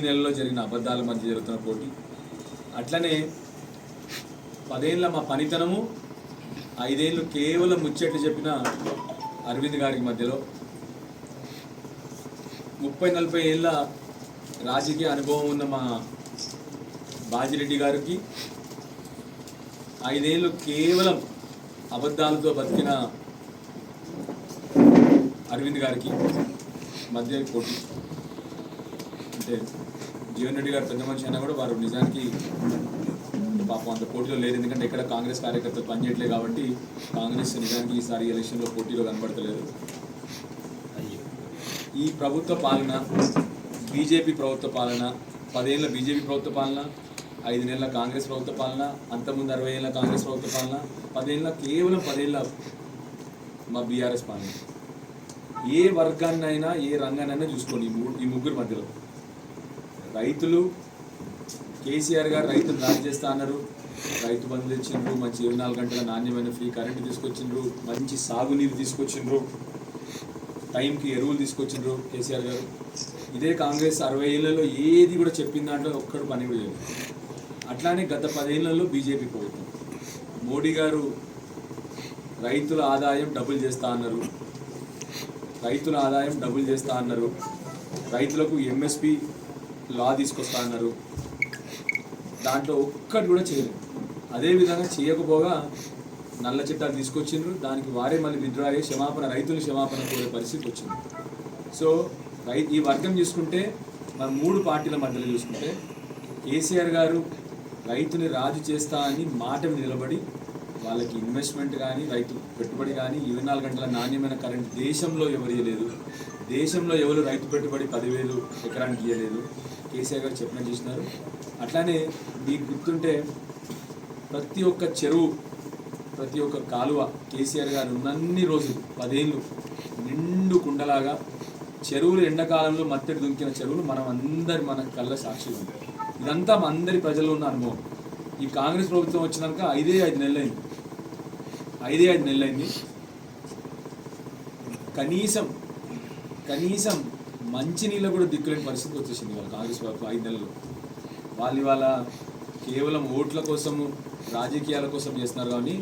తొమ్మిది నెలల్లో జరిగిన అబద్ధాల మధ్య జరుగుతున్న పోటీ. అట్లనే పదేళ్ళ మా పనితనము ఐదేళ్ళు కేవలం ముచ్చట్లు చెప్పిన అరవింద్ గారికి మధ్యలో. ముప్పై నలభై ఏళ్ళ రాజకీయ అనుభవం ఉన్న మా బాజిరెడ్డి గారికి ఐదేళ్ళు కేవలం అబద్ధాలతో బతికిన అరవింద్ గారికి మధ్య పోటీ. అంటే జీవన్ రెడ్డి గారు పెద్ద మనిషి అయినా కూడా వారు నిజానికి పాపం అంత పోటీలో లేదు. ఎందుకంటే ఇక్కడ కాంగ్రెస్ కార్యకర్తలు పనిచేయట్లేదు కాబట్టి కాంగ్రెస్ నిజానికి ఈసారి ఎలక్షన్లో పోటీలో కనబడతలేదు. ఈ ప్రభుత్వ పాలన బీజేపీ ప్రభుత్వ పాలన పదేళ్ళ బీజేపీ ప్రభుత్వ పాలన ఐదు నెలల కాంగ్రెస్ ప్రభుత్వ పాలన అంతకుముందు అరవై ఏళ్ళ కాంగ్రెస్ ప్రభుత్వ పాలన పదేళ్ళ కేవలం పదేళ్ళ మా బీఆర్ఎస్ పాలన. ఏ వర్గాన్నైనా ఏ రంగాన్నైనా చూసుకోండి ఈ ఈ ముగ్గురు మధ్యలో. రైతులు కేసీఆర్ గారు రైతులు దాడి చేస్తా అన్నారు. రైతు బంధులు ఇచ్చిండ్రు మంచి ఇరవై నాలుగు గంటల నాణ్యమైన ఫ్రీ కరెంటు తీసుకొచ్చిండ్రు మంచి సాగునీరు తీసుకొచ్చిండ్రు టైంకి ఎరువులు తీసుకొచ్చిండ్రు కేసీఆర్ గారు. ఇదే కాంగ్రెస్ అరవై ఏళ్ళలో ఏది కూడా చెప్పిన దాంట్లో ఒక్కడు పని కూడా లేదు అట్లానే గత పదేళ్ళలో బీజేపీ ప్రభుత్వం. మోడీ గారు రైతుల ఆదాయం డబుల్ చేస్తా అన్నారు. రైతుల ఆదాయం డబుల్ చేస్తా అన్నారు. రైతులకు ఎంఎస్పి లా తీసుకొస్తా అన్నారు. దాంట్లో ఒక్కటి కూడా చేయలేదు. అదేవిధంగా చేయకపోగా నల్ల చట్టాలు తీసుకొచ్చిండ్రు. దానికి వారే మళ్ళీ విత్డ్రా అయ్యి క్షమాపణ రైతులు క్షమాపణ కోరే పరిస్థితి వచ్చింది సో రై ఈ వర్గం చూసుకుంటే మన మూడు పార్టీల మధ్యలో చూసుకుంటే కేసీఆర్ గారు రైతుని రాజు చేస్తా అని మాట నిలబడి వాళ్ళకి ఇన్వెస్ట్మెంట్ కానీ రైతు పెట్టుబడి కానీ ఇరవై నాలుగు గంటల నాణ్యమైన కరెంట్ దేశంలో ఎవరు ఇవ్వలేదు దేశంలో ఎవరు రైతు పెట్టుబడి పదివేలు ఎకరానికి ఇవ్వలేదు కేసీఆర్ గారు చెప్పిన చేసినారు. అట్లానే మీకు గుర్తుంటే ప్రతి ఒక్క చెరువు ప్రతి ఒక్క కాలువ కేసీఆర్ గారు ఉన్నన్ని రోజులు పదేళ్ళు నిండు కుండలాగా చెరువులు ఎండాకాలంలో మత్తడి దుంకిన చెరువులు మనం అందరి మన కళ్ళ సాక్షిగా ఉంది ఇదంతా అందరి ప్రజల్లో ఉన్న అనుభవం. ఈ కాంగ్రెస్ ప్రభుత్వం వచ్చినాక ఐదే ఐదు నెలలైంది. ఐదే ఐదు నెలలైంది. కనీసం కనీసం మంచినీళ్ళ కూడా దిక్కులేని పరిస్థితి వచ్చేసింది వాళ్ళు కాంగ్రెస్ ప్రభుత్వం ఐదు నెలలు. వాళ్ళు ఇవాళ కేవలం ఓట్ల కోసము రాజకీయాల కోసం చేస్తున్నారు కానీ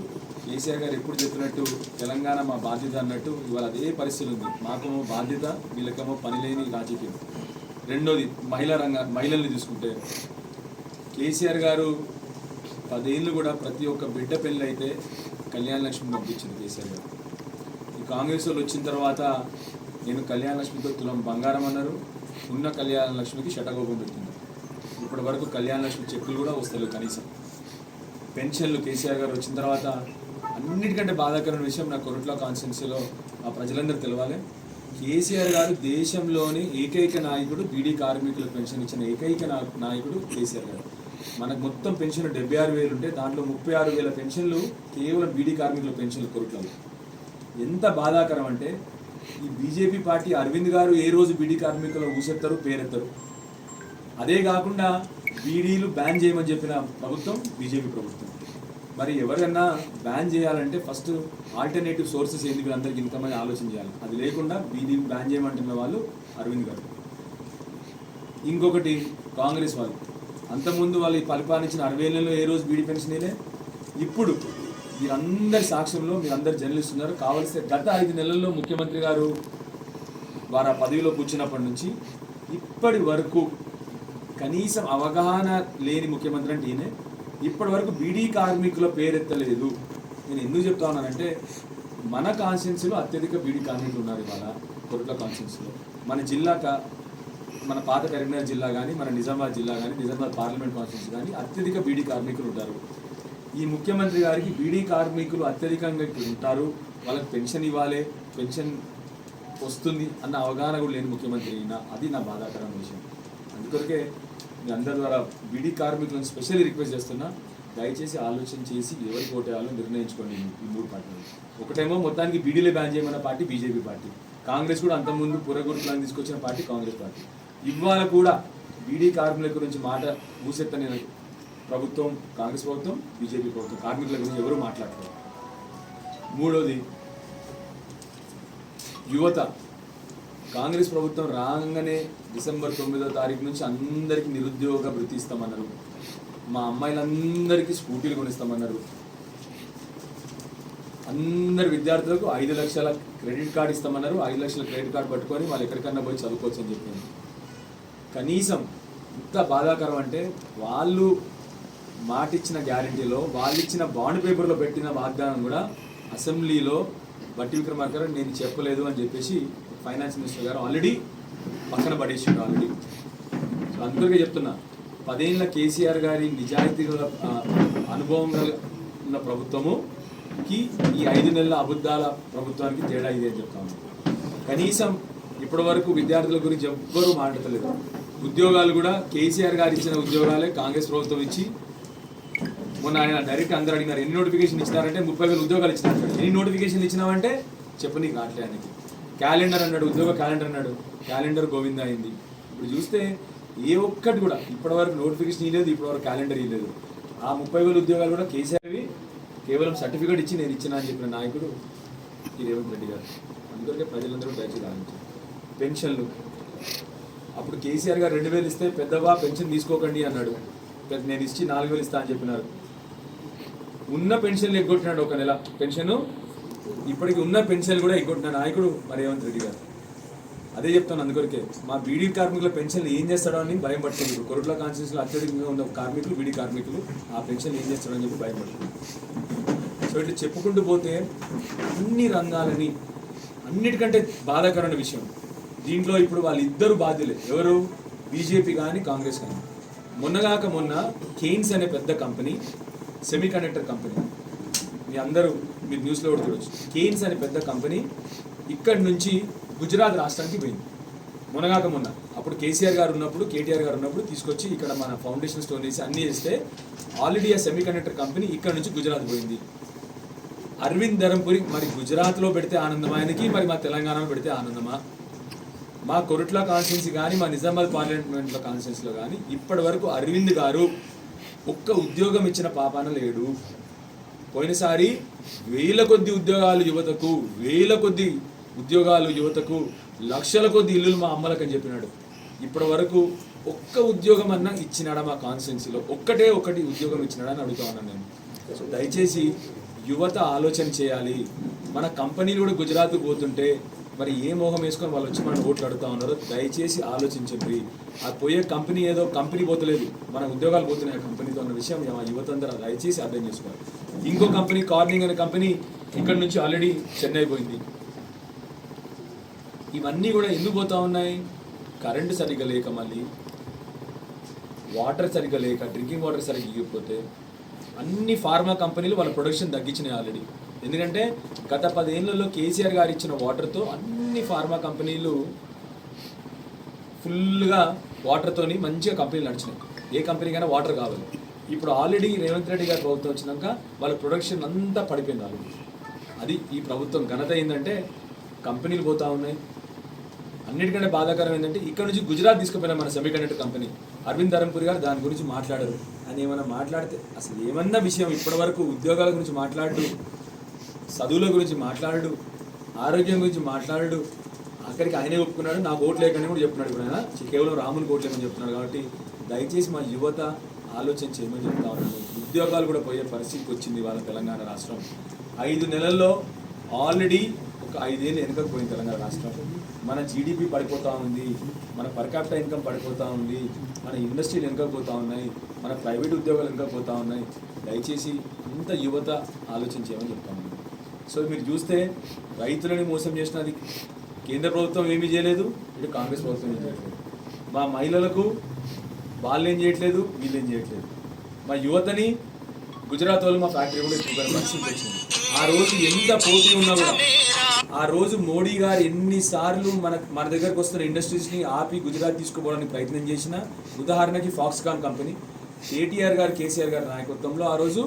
కేసీఆర్ గారు ఎప్పుడు చెప్పినట్టు తెలంగాణ మా బాధ్యత అన్నట్టు ఇవాళ అదే పరిస్థితి ఉంది. మాకేమో బాధ్యత వీళ్ళకేమో పని లేని రాజకీయం. రెండోది మహిళా రంగ మహిళల్ని తీసుకుంటే కేసీఆర్ గారు పదేళ్ళు కూడా ప్రతి ఒక్క బిడ్డ పెళ్ళి అయితే కళ్యాణ లక్ష్మి పంపించింది కేసీఆర్ గారు. ఈ కాంగ్రెస్ వాళ్ళు వచ్చిన తర్వాత నేను కళ్యాణ లక్ష్మితో తులం బంగారం అన్నారు. ఉన్న కళ్యాణ లక్ష్మికి శటగోపం పెట్టింది. ఇప్పటి వరకు కళ్యాణ లక్ష్మి చెక్కులు కూడా వస్తలేవు కనీసం. పెన్షన్లు కేసీఆర్ గారు వచ్చిన తర్వాత అన్నిటికంటే బాధాకరమైన విషయం నా కొరట్ల కాన్స్టిట్యున్సీలో ఆ ప్రజలందరూ తెలవాలి. కేసీఆర్ గారు దేశంలోని ఏకైక నాయకుడు బీడీ కార్మికులకు పెన్షన్ ఇచ్చిన ఏకైక నాయకుడు కేసీఆర్ గారు. మనకు మొత్తం పెన్షన్ డెబ్బై ఆరు వేలు ఉంటే దాంట్లో ముప్పై ఆరు వేల పెన్షన్లు కేవలం బీడీ కార్మికుల పెన్షన్లు కొరట్లలో ఎంత బాధాకరం అంటే ఈ బీజేపీ పార్టీ అరవింద్ గారు ఏ రోజు బీడీ కార్మికులు ఊసెత్తారు పేరెత్తారు? అదే కాకుండా బీడీలు బ్యాన్ చేయమని చెప్పిన ప్రభుత్వం బీజేపీ ప్రభుత్వం. మరి ఎవరైనా బ్యాన్ చేయాలంటే ఫస్ట్ ఆల్టర్నేటివ్ సోర్సెస్ ఏంది వీళ్ళందరికీ ఇన్కమ్ అని ఆలోచన చేయాలి? అది లేకుండా బీడీలు బ్యాన్ చేయమంటున్న వాళ్ళు అరవింద్ గారు. ఇంకొకటి కాంగ్రెస్ వాళ్ళు. అంతకుముందు వాళ్ళు ఈ పరిపాలించిన అరవై ఏళ్ళలో ఏ రోజు బీడీ పెన్షన్ ఇప్పుడు. మీరందరి సాక్ష్యంలో మీరందరు జర్నలిస్ట్ ఉన్నారు. కావలసిన గత ఐదు నెలల్లో ముఖ్యమంత్రి గారు వారు ఆ పదవిలో కూర్చున్నప్పటి నుంచి ఇప్పటి వరకు కనీసం అవగాహన లేని ముఖ్యమంత్రి అంటే ఈయనే. ఇప్పటి వరకు బీడీ కార్మికుల పేరెత్తలేదు నేను ఎందుకు చెప్తా ఉన్నానంటే మన కాన్స్టిట్యున్సీలో అత్యధిక బీడీ కార్మికులు ఉన్నారు ఇవాళ కొరట్ల కాన్స్టిట్యున్సీలో. మన జిల్లా కా- మన పాత కరీంనగర్ జిల్లా కానీ మన నిజామాబాద్ జిల్లా కానీ నిజామాబాద్ పార్లమెంట్ కాన్స్టిట్యున్సీ కానీ అత్యధిక బీడీ కార్మికులు ఉంటారు. ఈ ముఖ్యమంత్రి గారికి బీడీ కార్మికులు అత్యధికంగా ఇక్కడ ఉంటారు. వాళ్ళకి పెన్షన్ ఇవ్వాలి పెన్షన్ వస్తుంది అన్న అవగాహన కూడా లేని ముఖ్యమంత్రి అయినా అది నా బాధాకరమైన విషయం. అందుకొరకే మీ అందరి ద్వారా బీడీ కార్మికులను స్పెషల్లీ రిక్వెస్ట్ చేస్తున్నా దయచేసి ఆలోచన చేసి ఎవరికి ఓటేయాలో నిర్ణయించుకోండి ఈ- మూడు పార్టీలు. ఒకటేమో మొత్తానికి బీడీలే బ్యాన్ చేయమన్న పార్టీ బీజేపీ పార్టీ. కాంగ్రెస్ కూడా అంతకుముందు పురగురు తీసుకొచ్చిన పార్టీ కాంగ్రెస్ పార్టీ. ఇవాళ కూడా బీడీ కార్మికుల గురించి మాట ఊసెత్తని ప్రభుత్వం కాంగ్రెస్ ప్రభుత్వం బీజేపీ ప్రభుత్వం కార్మికుల గురించి ఎవరు మాట్లాడతారు మూడోది యువత. కాంగ్రెస్ ప్రభుత్వం రాగానే డిసెంబర్ తొమ్మిదో తారీఖు నుంచి అందరికీ నిరుద్యోగ వృత్తి ఇస్తామన్నారు. మా అమ్మాయిలందరికీ స్కూటీలు కొనిస్తామన్నారు. అందరు విద్యార్థులకు ఐదు లక్షల క్రెడిట్ కార్డు ఇస్తామన్నారు. ఐదు లక్షల క్రెడిట్ కార్డు పట్టుకొని వాళ్ళు ఎక్కడికన్నా పోయి చదువుకోవచ్చు అని చెప్పింది కనీసం ఇంత బాధాకరం అంటే వాళ్ళు మాట ఇచ్చిన గ్యారంటీలో వాళ్ళు ఇచ్చిన బాండ్ పేపర్లో పెట్టిన వాగ్దానం కూడా అసెంబ్లీలో బట్టి విక్రమార్క నేను చెప్పలేదు అని చెప్పేసి ఫైనాన్స్ మినిస్టర్ గారు ఆల్రెడీ పక్కన పడేసిండు ఆల్రెడీ. సో అందుకే చెప్తున్నా పదేళ్ళ కేసీఆర్ గారి నిజాయితీ అనుభవం గల ఉన్న ప్రభుత్వముకి ఈ ఐదు నెలల అబద్ధాల ప్రభుత్వానికి తేడా ఇదే అని చెప్తాను కనీసం ఇప్పటి వరకు విద్యార్థుల గురించి ఎవ్వరూ మాట్లాడలేదు ఉద్యోగాలు కూడా కేసీఆర్ గారు ఇచ్చిన ఉద్యోగాలే కాంగ్రెస్ ప్రభుత్వం ఇచ్చి మొన్న ఆయన డైరెక్ట్ అందరూ అడిగినారు ఎన్ని నోటిఫికేషన్ ఇచ్చినారంటే ముప్పై వేల ఉద్యోగాలు ఇచ్చినారు. ఎన్ని నోటిఫికేషన్ ఇచ్చినావంటే చెప్పు నీకు కావట్లే ఆయనకి. క్యాలెండర్ అన్నాడు ఉద్యోగ క్యాలెండర్ అన్నాడు. క్యాలెండర్ గోవింద అయింది. ఇప్పుడు చూస్తే ఏ ఒక్కటి కూడా ఇప్పటివరకు నోటిఫికేషన్ ఇవ్వలేదు ఇప్పటివరకు క్యాలెండర్ ఇవ్వలేదు ఆ ముప్పై వేల ఉద్యోగాలు కూడా కేసీఆర్వి కేవలం సర్టిఫికేట్ ఇచ్చి నేను ఇచ్చిన అని చెప్పిన నాయకుడు ఈ రేవంత్ రెడ్డి గారు. అందుకే ప్రజలందరూ దయచేసి ఆలోచించారు పెన్షన్లు. అప్పుడు కేసీఆర్ గారు రెండు వేలు ఇస్తే పెద్దవా పెన్షన్ తీసుకోకండి అన్నాడు. నేను ఇచ్చి నాలుగు వేలు ఇస్తా అని చెప్పినారు. ఉన్న పెన్షన్లు ఎగ్గొట్టినాడు ఒక నెల. పెన్షన్? ఇప్పటికి ఉన్న పెన్షన్ కూడా ఎగ్గొట్టిన నాయకుడు మరి రేవంత్ రెడ్డి గారు. అదే చెప్తాను అందుకొరకే. మా బీడీ కార్మికుల పెన్షన్లు ఏం చేస్తాడో అని భయం పడుతుంది. ఇప్పుడు కొరట్ల కాన్స్టిట్యూన్సీలో అత్యధికంగా ఉన్న కార్మికులు బీడీ కార్మికులు ఆ పెన్షన్ ఏం చేస్తాడో అని చెప్పి భయం పడుతుంది. సో ఇట్లా చెప్పుకుంటూ పోతే అన్ని రంగాలని అన్నిటికంటే బాధాకరమైన విషయం. దీంట్లో ఇప్పుడు వాళ్ళిద్దరు బాధ్యులే. ఎవరు? బీజేపీ కానీ కాంగ్రెస్ కానీ. మొన్నగాక మొన్న కెయిన్స్ అనే పెద్ద కంపెనీ సెమీకండక్టర్ కంపెనీ మీ అందరూ మీరు న్యూస్లో కూడా చూడొచ్చు. కెయిన్స్ అనే పెద్ద కంపెనీ ఇక్కడి నుంచి గుజరాత్ రాష్ట్రానికి పోయింది. మునగాక మొన్న. అప్పుడు కేసీఆర్ గారు ఉన్నప్పుడు కేటీఆర్ గారు ఉన్నప్పుడు తీసుకొచ్చి ఇక్కడ మన ఫౌండేషన్ స్టోన్ వేసి అన్నీ చేస్తే ఆల్రెడీ ఆ సెమీకండక్టర్ కంపెనీ ఇక్కడ నుంచి గుజరాత్ పోయింది. అరవింద్ ధరంపురి మరి గుజరాత్లో పెడితే ఆనందం ఆయనకి మరి మా తెలంగాణలో పెడితే ఆనందమా? మా కొరుట్ల కాన్స్టిట్యున్సీ కానీ మా నిజామాబాద్ పార్లమెంట్లో కాన్స్టిట్యున్సీలో కానీ ఇప్పటి వరకు అరవింద్ గారు ఒక్క ఉద్యోగం ఇచ్చిన పాపాన లేడు. పోయినసారి వేల కొద్ది ఉద్యోగాలు యువతకు వేల కొద్ది ఉద్యోగాలు యువతకు లక్షల కొద్ది ఇల్లులు మా అమ్మలకు అని చెప్పినాడు. ఇప్పటి వరకు ఒక్క ఉద్యోగం అన్నా ఇచ్చినాడా మా కాన్స్టిట్యున్సీలో? ఒక్కటే ఒకటి ఉద్యోగం ఇచ్చినాడా అని అడుగుతా ఉన్నాను నేను. సో దయచేసి యువత ఆలోచన చేయాలి. మన కంపెనీలు కూడా గుజరాత్ పోతుంటే మరి ఏ మోహం వేసుకొని వాళ్ళు వచ్చి మన ఓట్లు అడుగుతా ఉన్నారో దయచేసి ఆలోచించండి. ఆ పోయే కంపెనీ ఏదో కంపెనీ పోతలేదు. మన ఉద్యోగాలు పోతున్నాయి ఆ కంపెనీతో అన్న విషయం మా యువత అందరూ దయచేసి అర్థం చేసుకోవాలి. ఇంకో కంపెనీ కార్నింగ్ అనే కంపెనీ ఇక్కడ నుంచి ఆల్రెడీ చెన్నై పోయింది. ఇవన్నీ కూడా ఎందుకు పోతా ఉన్నాయి? కరెంటు సరిగ్గా లేక మళ్ళీ వాటర్ సరిగ్గా లేక డ్రింకింగ్ వాటర్ సరిగ్గా ఇవ్వకపోతే అన్ని ఫార్మా కంపెనీలు వాళ్ళ ప్రొడక్షన్ తగ్గించినాయి ఆల్రెడీ. ఎందుకంటే గత పదేళ్ళలో కేసీఆర్ గారు ఇచ్చిన వాటర్తో అన్ని ఫార్మా కంపెనీలు ఫుల్గా వాటర్తోని మంచిగా కంపెనీలు నడిచినాయి. ఏ కంపెనీకైనా వాటర్ కావాలి. ఇప్పుడు ఆల్రెడీ రేవంత్ రెడ్డి గారి ప్రభుత్వం వచ్చినాక వాళ్ళ ప్రొడక్షన్ అంతా పడిపోయింది ఆల్రెడీ. అది ఈ ప్రభుత్వం ఘనత ఏంటంటే కంపెనీలు పోతా ఉన్నాయి. అన్నిటికంటే బాధాకరం ఏంటంటే ఇక్కడ నుంచి గుజరాత్ తీసుకుపోయిన మన సెమీకండక్టర్ కంపెనీ అరవింద్ ధరంపూరి గారు దాని గురించి మాట్లాడరు. అని ఏమైనా మాట్లాడితే అసలు ఏమన్నా విషయం ఇప్పటివరకు ఉద్యోగాల గురించి మాట్లాడుతూ చదువుల గురించి మాట్లాడు ఆరోగ్యం గురించి మాట్లాడు. అక్కడికి ఆయనే ఒప్పుకున్నాడు నాకు ఓట్లు లేకని కూడా చెప్తున్నాడు ఇప్పుడు ఆయన. కేవలం రాముని ఓట్లు లేకని చెప్తున్నాడు కాబట్టి దయచేసి మా యువత ఆలోచన చేయమని చెప్తా ఉన్నాను. ఉద్యోగాలు కూడా పోయే పరిస్థితికి వచ్చింది వాళ్ళ తెలంగాణ రాష్ట్రం. ఐదు నెలల్లో ఆల్రెడీ ఒక ఐదేళ్ళు వెనుకకు పోయింది తెలంగాణ రాష్ట్రం. మన జీడిపి పడిపోతూ ఉంది మన పర్ క్యాపిటల్ ఇన్కమ్ పడిపోతూ ఉంది మన ఇండస్ట్రీలు వెనుకపోతూ ఉన్నాయి మన ప్రైవేట్ ఉద్యోగాలు వెనుకపోతూ ఉన్నాయి. దయచేసి ఇంత యువత ఆలోచించేయమని చెప్తాను సో మీరు చూస్తే రైతులని మోసం చేసినది కేంద్ర ప్రభుత్వం ఏమీ చేయలేదు ఇటు కాంగ్రెస్ ప్రభుత్వం ఏం చేయట్లేదు. మా మహిళలకు వాళ్ళు ఏం చేయట్లేదు వీళ్ళు ఏం చేయట్లేదు. మా యువతని గుజరాత్ వాళ్ళు మా ఫ్యాక్టరీ కూడా ఎక్కువ పరిస్థితి వచ్చింది. ఆ రోజు ఎంత పోటీ ఉన్నా కూడా ఆ రోజు మోడీ గారు ఎన్నిసార్లు మన మన దగ్గరకు వస్తున్న ఇండస్ట్రీస్ని ఆపి గుజరాత్ తీసుకుపోవడానికి ప్రయత్నం చేసిన ఉదాహరణకి ఫాక్స్కాన్ కంపెనీ కేటీఆర్ గారు కేసీఆర్ గారి నాయకత్వంలో ఆ రోజు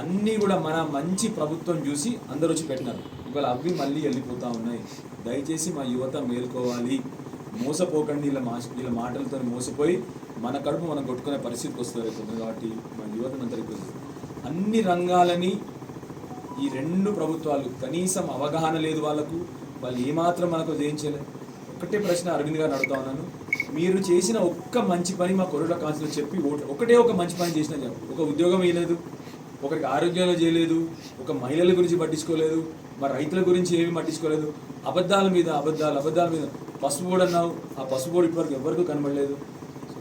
అన్నీ కూడా మన మంచి ప్రభుత్వం చూసి అందరూ వచ్చి పెట్టినారు. ఇవాళ అవి మళ్ళీ వెళ్ళిపోతూ ఉన్నాయి. దయచేసి మా యువత మేల్కోవాలి. మోసపోకండి ఇలా మా వీళ్ళ మాటలతో మోసపోయి మన కడుపు మనం కొట్టుకునే పరిస్థితికి వస్తుంది అవుతుంది కాబట్టి మా యువతనంతా రిక్వెస్ట్ అన్ని రంగాలని ఈ రెండు ప్రభుత్వాలు కనీసం అవగాహన లేదు వాళ్ళకు. వాళ్ళు ఏమాత్రం మనకు జయించలేదు ఒకటే ప్రశ్న అరవింద్ గారు అడుగుతా ఉన్నాను. మీరు చేసిన ఒక్క మంచి పని మా కొరుడ కాన్సిలో చెప్పి ఓటు ఒకటే ఒక మంచి పని చేసిన ఒక ఉద్యోగం వేయలేదు ఒకరికి ఆరోగ్యంలో చేయలేదు ఒక మహిళల గురించి పట్టించుకోలేదు మా రైతుల గురించి ఏమీ పట్టించుకోలేదు. అబద్ధాల మీద అబద్ధాలు అబద్ధాల మీద పసుపు బోర్డు అన్నావు. ఆ పసుపు బోర్డు ఇప్పటివరకు ఎవరికీ కనబడలేదు.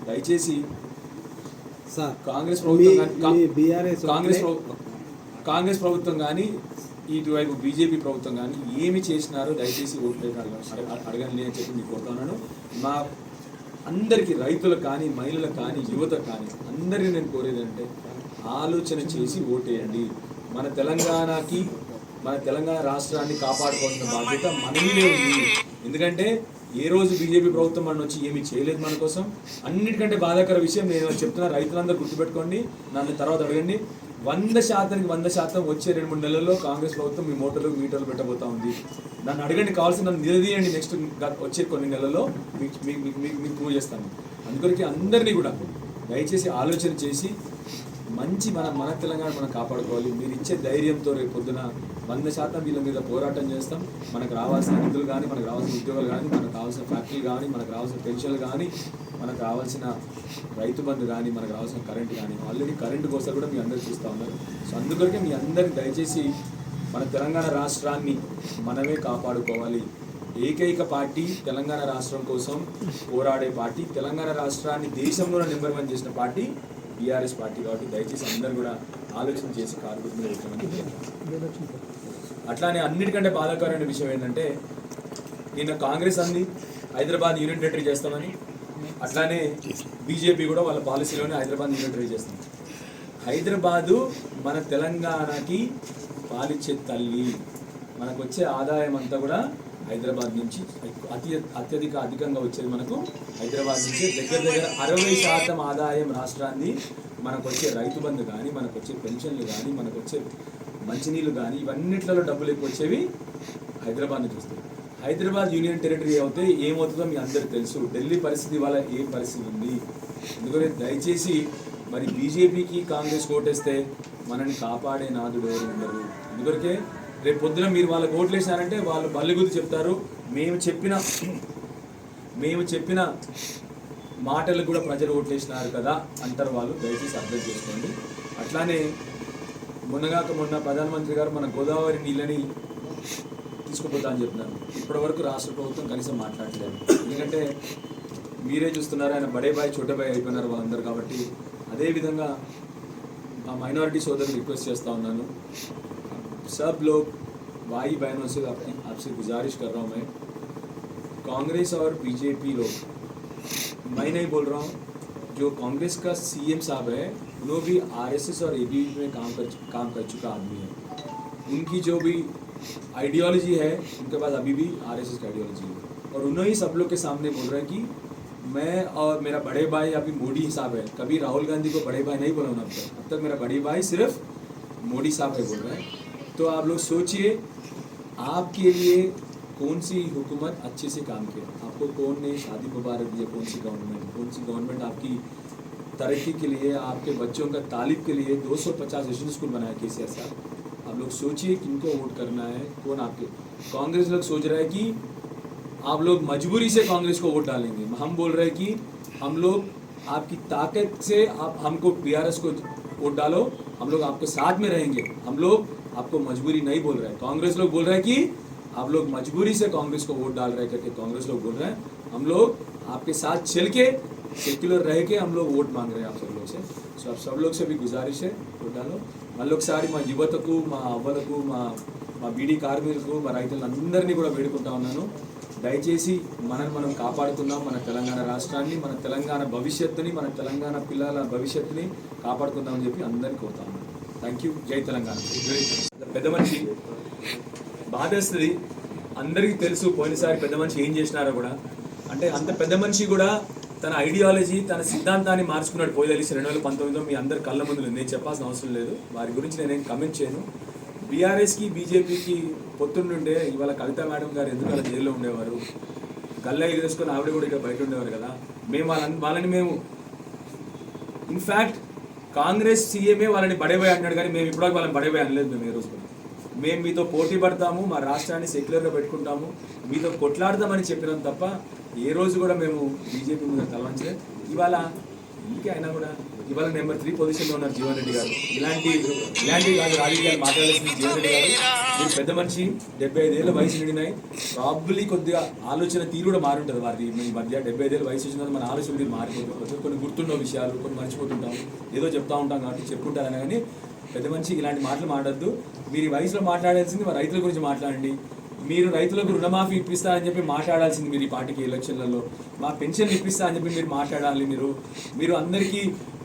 దయచేసి సార్ కాంగ్రెస్ ప్రభుత్వం కాంగ్రెస్ ప్రభుత్వం కాంగ్రెస్ ప్రభుత్వం కానీ ఇటువైపు బీజేపీ ప్రభుత్వం కానీ ఏమి చేసినారో దయచేసి ఓట్లు అడగండి అని చెప్పి మీకు కోరుతున్నాను మా అందరికీ రైతులకు కానీ మహిళలకు కానీ యువతకు కానీ అందరికీ నేను కోరేది అంటే ఆలోచన చేసి ఓటేయండి. మన తెలంగాణకి మన తెలంగాణ రాష్ట్రాన్ని కాపాడుకోవాల్సిన బాధ్యత మనమే ఉంది. ఎందుకంటే ఏ రోజు బీజేపీ ప్రభుత్వం మన వచ్చి ఏమీ చేయలేదు మన కోసం. అన్నిటికంటే బాధాకర విషయం నేను చెప్తున్నా రైతులందరూ గుర్తుపెట్టుకోండి నన్ను తర్వాత అడగండి. వంద శాతానికి వంద శాతం వచ్చే రెండు మూడు నెలల్లో కాంగ్రెస్ ప్రభుత్వం మీ మోటార్లు మీటర్లు పెట్టబోతా ఉంది. నన్ను అడగండి కావాల్సిన నన్ను నిలదీయండి నెక్స్ట్ వచ్చే కొన్ని నెలల్లో. మీకు మీకు మీకు- మీకు మీకు ప్రూవ్ చేస్తాను. అందుకొరికి అందరినీ కూడా దయచేసి ఆలోచన చేసి మంచి మన మన తెలంగాణ మనం కాపాడుకోవాలి. మీరు ఇచ్చే ధైర్యంతో రేపు పొద్దున వంద శాతం వీళ్ళ మీద పోరాటం చేస్తాం. మనకు రావాల్సిన నిధులు కానీ మనకు రావాల్సిన ఉద్యోగాలు కానీ మనకు రావాల్సిన ఫ్యాక్టరీలు కానీ మనకు రావాల్సిన పెన్షన్లు కానీ మనకు రావాల్సిన రైతు బంధు కానీ మనకు రావాల్సిన కరెంట్ కానీ ఆల్రెడీ కరెంటు కోసం కూడా మీ అందరు చూస్తూ ఉన్నారు. సో అందుకొరకే మీ అందరికి దయచేసి మన తెలంగాణ రాష్ట్రాన్ని మనమే కాపాడుకోవాలి. ఏకైక పార్టీ తెలంగాణ రాష్ట్రం కోసం పోరాడే పార్టీ. తెలంగాణ రాష్ట్రాన్ని దేశంలో నెంబర్ వన్ చేసిన పార్టీ బీఆర్ఎస్ పార్టీ కాబట్టి దయచేసి అందరూ కూడా ఆలోచన చేసి కారు అట్లానే అన్నిటికంటే బాధాకరమైన విషయం ఏంటంటే నిన్న కాంగ్రెస్ అంది హైదరాబాద్ యూనియన్ టెరిటరీ చేస్తామని. అట్లానే బీజేపీ కూడా వాళ్ళ పాలసీలోనే హైదరాబాద్ యూనియన్ టెరిటరీ చేస్తుంది. హైదరాబాదు మన తెలంగాణకి పాలిచ్చే తల్లి. మనకు వచ్చే ఆదాయం అంతా కూడా హైదరాబాద్ నుంచి అతి అత్యధిక అధికంగా వచ్చేది మనకు హైదరాబాద్ నుంచి దగ్గర దగ్గర అరవై శాతం ఆదాయం రాష్ట్రాన్ని మనకు వచ్చే రైతు బంధు కానీ మనకు వచ్చే పెన్షన్లు కానీ మనకు వచ్చే మంచినీళ్ళు కానీ ఇవన్నిట్లలో డబ్బులు ఎక్కువ వచ్చేవి హైదరాబాద్ నుంచి వస్తాయి. హైదరాబాద్ యూనియన్ టెరిటరీ అవుతే ఏమవుతుందో మీ అందరికి తెలుసు. ఢిల్లీ పరిస్థితి వల్ల ఏం పరిస్థితి ఉంది? ఎందుకంటే దయచేసి మరి బీజేపీకి కాంగ్రెస్ ఓటేస్తే మనల్ని కాపాడే నాదుడు ఎవరు ఉండరు. ఎందుకొరకే రేపు పొద్దున మీరు వాళ్ళకి ఓట్లు వేసినారంటే వాళ్ళు బల్లిగుద్ది చెప్తారు. మేము చెప్పిన మేము చెప్పిన మాటలు కూడా ప్రజలు ఓట్లేసినారు కదా అంటారు వాళ్ళు. దయచేసి అర్థం చేసుకోండి. అట్లానే మొన్నగాక మొన్న ప్రధానమంత్రి గారు మన గోదావరి నీళ్ళని తీసుకుపోతా అని చెప్పినారు. ఇప్పటి వరకు రాష్ట్ర ప్రభుత్వం కనీసం మాట్లాడలేదు. ఎందుకంటే మీరే చూస్తున్నారు ఆయన బడే బాయ్ చోటే అయిపోయినారు వాళ్ళందరూ కాబట్టి అదేవిధంగా ఆ మైనారిటీ సోదరులు రిక్వెస్ట్ చేస్తూ ఉన్నాను. सब लोग भाई बहनों से आपकी आपसे गुजारिश कर रहा हूँ मैं। कांग्रेस और बीजेपी लोग, मैं नहीं बोल रहा हूँ, जो कांग्रेस का सीएम साहब है उन्होंने भी आरएसएस और एबीवीपी में काम कर काम कर चुका आदमी है। उनकी जो भी आइडियोलॉजी है, उनके पास अभी भी आरएसएस की आइडियोलॉजी है। और उन्होंने ही सब लोग के सामने बोल रहे हैं कि मैं और मेरा बड़े भाई अभी मोदी साहब है। कभी राहुल गांधी को बड़े भाई नहीं बोला उन्होंने अब तक। अब तक मेरा बड़े भाई सिर्फ़ मोदी साहब है बोल रहे हैं। तो आप लोग सोचिए, आपके लिए कौन सी हुकूमत अच्छे से काम किया? आपको कौन ने शादी मुबारक दिया कौन सी गवर्नमेंट कौन सी गवर्नमेंट आपकी तरक्की के लिए, आपके बच्चों का तालीब के लिए 250 रेजिडेंट स्कूल बनाया के सी आप लोग सोचिए किनको वोट करना है, कौन आपके? कांग्रेस लोग सोच रहे हैं कि आप लोग मजबूरी से कांग्रेस को वोट डालेंगे। हम बोल रहे हैं कि हम लोग आपकी ताकत से आप हमको बीआरएस को वोट डालो, हम लोग आपके साथ में रहेंगे। हम लोग आपको मजबूरी नहीं बोल रहे हैं कांग्रेस लोग बोल रहे हैं कि आप लोग मजबूरी से कांग्रेस को वोट डाल रहे हैं करके कांग्रेस लोग बोल रहे हैं हम लोग आपके साथ चल के सेक्युलर रह के हम लोग वोट मांग रहे हैं आप सब लोग से సో आप सब लोग से भी गुजारिश है वोट डालो మళ్ళొకసారి మా యువతకు మా అవ్వలకు మా మా బీడీ కార్మికులకు మా రైతులందరినీ కూడా వేడుకుంటా ఉన్నాను దయచేసి మనం మనం కాపాడుకుందాం మన తెలంగాణ రాష్ట్రాన్ని మన తెలంగాణ భవిష్యత్తుని మన తెలంగాణ పిల్లల భవిష్యత్తుని కాపాడుకుందామని చెప్పి అందరికీ కోరుతా ఉన్నాను థ్యాంక్ యూ జై తెలంగాణ పెద్ద మనిషి. బాధేస్తుంది. అందరికీ తెలుసు పోయినసారి పెద్ద మనిషి ఏం చేసినారో కూడా. అంటే అంత పెద్ద మనిషి కూడా తన ఐడియాలజీ తన సిద్ధాంతాన్ని మార్చుకున్నాడు పోయి తెలిసి రెండు వేల పంతొమ్మిదిలో మీ అందరి కళ్ళ ముందు నేను చెప్పాల్సిన అవసరం లేదు. వారి గురించి నేనేం కమెంట్ చేయను. బీఆర్ఎస్కి బీజేపీకి పొత్తుండుండే ఇవాళ కవిత మేడం గారు ఎందుకు అలా జైల్లో ఉండేవారు? గల్లా ఎగరేసుకొని ఆవిడ కూడా ఇక్కడ బయట ఉండేవారు కదా. మేము వాళ్ళని వాళ్ళని మేము ఇన్ఫ్యాక్ట్ కాంగ్రెస్ సీఎంఏ వాళ్ళని బడేబాయ్ అంటున్నాడు కానీ మేము ఇప్పటివరకు వాళ్ళని బడేబాయ్ అనలేదు మేము ఈ రోజు మేము మీతో పోటీ పడతాము మా రాష్ట్రాన్ని సెక్యులర్గా పెట్టుకుంటాము మీతో కొట్లాడదామని చెప్పినాం తప్ప ఏ రోజు కూడా మేము బీజేపీ మీద తలవంచలేదు. ఇవాళ ఇంకే అయినా కూడా ఇవాళ నెంబర్ త్రీ పొజిషన్లో ఉన్నారు జీవన్ రెడ్డి గారు. ఇలాంటి ఇలాంటి కాదు రాజకీయాలు మాట్లాడాల్సింది జీవన్ రెడ్డి గారు. మీరు పెద్ద మనిషి డెబ్బై ఐదేళ్ళ వయసు నిండినాయి ప్రాబ్లీ కొద్దిగా ఆలోచన తీరు కూడా మారి ఉంటుంది వారిది. మీ మధ్య డెబ్బై ఐదేళ్ళ వయసు వచ్చిన మన ఆలోచన తీరు మారిపోతుంది. కొన్ని గుర్తుండో విషయాలు కొన్ని మర్చిపోతుంటాం ఏదో చెప్తా ఉంటాం కాబట్టి చెప్పుకుంటారని కానీ పెద్ద మనిషి ఇలాంటి మాటలు మాట్లాడద్దు. మీరు ఈ వయసులో మాట్లాడాల్సింది మా రైతుల గురించి మాట్లాడండి. మీరు రైతులకు రుణమాఫీ ఇప్పిస్తారని చెప్పి మాట్లాడాల్సింది మీరు ఈ పార్టీకి ఎలక్షన్లలో. మా పెన్షన్ ఇప్పిస్తా అని చెప్పి మీరు మాట్లాడాలి మీరు. మీరు అందరికీ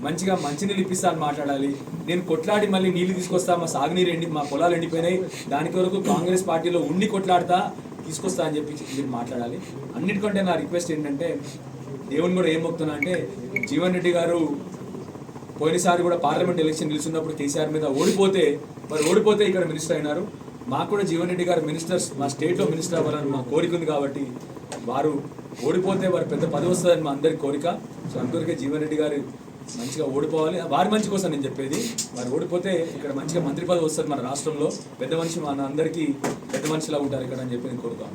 మంచిగా మంచినీళ్ళు ఇప్పిస్తా అని మాట్లాడాలి. నేను కొట్లాడి మళ్ళీ నీళ్ళు తీసుకొస్తా మా సాగునీరు ఎండి మా పొలాలు ఎండిపోయినాయి. దాని వరకు కాంగ్రెస్ పార్టీలో ఉండి కొట్లాడతా తీసుకొస్తా అని చెప్పి మీరు మాట్లాడాలి. అన్నిటికంటే నా రిక్వెస్ట్ ఏంటంటే దేవుని కూడా ఏం మొక్కుతున్నా అంటే జీవన్ రెడ్డి గారు పోయినసారి కూడా పార్లమెంట్ ఎలక్షన్ నిలుచున్నప్పుడు కేసీఆర్ మీద ఓడిపోతే మరి ఓడిపోతే ఇక్కడ మినిస్టర్ అయినారు. మాకు కూడా జీవన్ రెడ్డి గారు మినిస్టర్స్ మా స్టేట్లో మినిస్టర్ అవ్వాలని మా కోరిక ఉంది కాబట్టి వారు ఓడిపోతే వారు పెద్ద పదవి వస్తుందని మా అందరి కోరిక. సో అందుకొరకే జీవన్ రెడ్డి గారు మంచిగా ఓడిపోవాలి. వారి మంచి కోసం నేను చెప్పేది వారు ఓడిపోతే ఇక్కడ మంచిగా మంత్రి పదవి వస్తుంది మన రాష్ట్రంలో. పెద్ద మనిషి మన అందరికీ పెద్ద మనిషిలా ఉంటారు ఇక్కడ అని చెప్పి నేను కోరుతాను